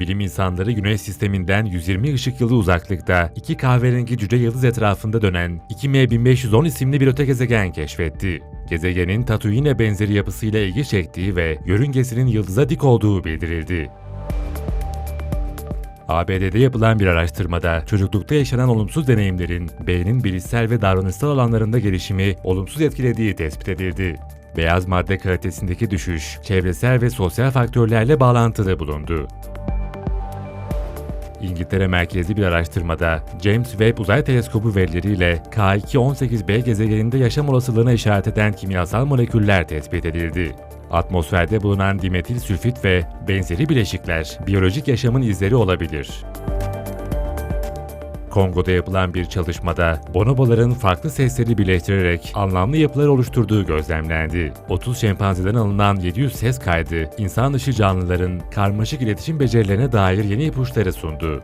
Bilim insanları Güneş sisteminden 120 ışık yılı uzaklıkta iki kahverengi cüce yıldız etrafında dönen 2M1510 isimli bir öte gezegen keşfetti. Gezegenin Tatooine benzeri yapısıyla ilgi çektiği ve yörüngesinin yıldıza dik olduğu bildirildi. ABD'de yapılan bir araştırmada çocuklukta yaşanan olumsuz deneyimlerin beynin bilişsel ve davranışsal alanlarında gelişimi olumsuz etkilediği tespit edildi. Beyaz madde kalitesindeki düşüş, çevresel ve sosyal faktörlerle bağlantılı bulundu. İngiltere merkezli bir araştırmada James Webb Uzay Teleskobu verileriyle K2-18b gezegeninde yaşam olasılığına işaret eden kimyasal moleküller tespit edildi. Atmosferde bulunan dimetil sülfit ve benzeri bileşikler biyolojik yaşamın izleri olabilir. Kongo'da yapılan bir çalışmada bonoboların farklı sesleri birleştirerek anlamlı yapılar oluşturduğu gözlemlendi. 30 şempanzeden alınan 700 ses kaydı, insan dışı canlıların karmaşık iletişim becerilerine dair yeni ipuçları sundu.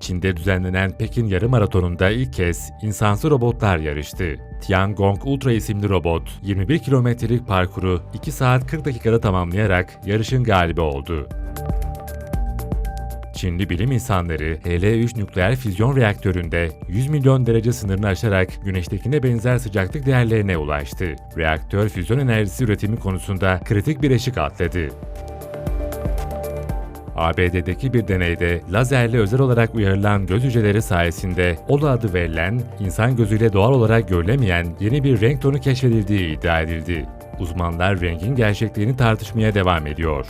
Çin'de düzenlenen Pekin Yarım Maratonu'nda ilk kez insansı robotlar yarıştı. Tiangong Ultra isimli robot, 21 kilometrelik parkuru 2 saat 40 dakikada tamamlayarak yarışın galibi oldu. Çinli bilim insanları HL-3 nükleer füzyon reaktöründe 100 milyon derece sınırını aşarak güneştekine benzer sıcaklık değerlerine ulaştı. Reaktör füzyon enerjisi üretimi konusunda kritik bir eşik atladı. ABD'deki bir deneyde lazerle özel olarak uyarılan göz hücreleri sayesinde OLA adı verilen, insan gözüyle doğal olarak görülemeyen yeni bir renk tonu keşfedildiği iddia edildi. Uzmanlar rengin gerçekliğini tartışmaya devam ediyor.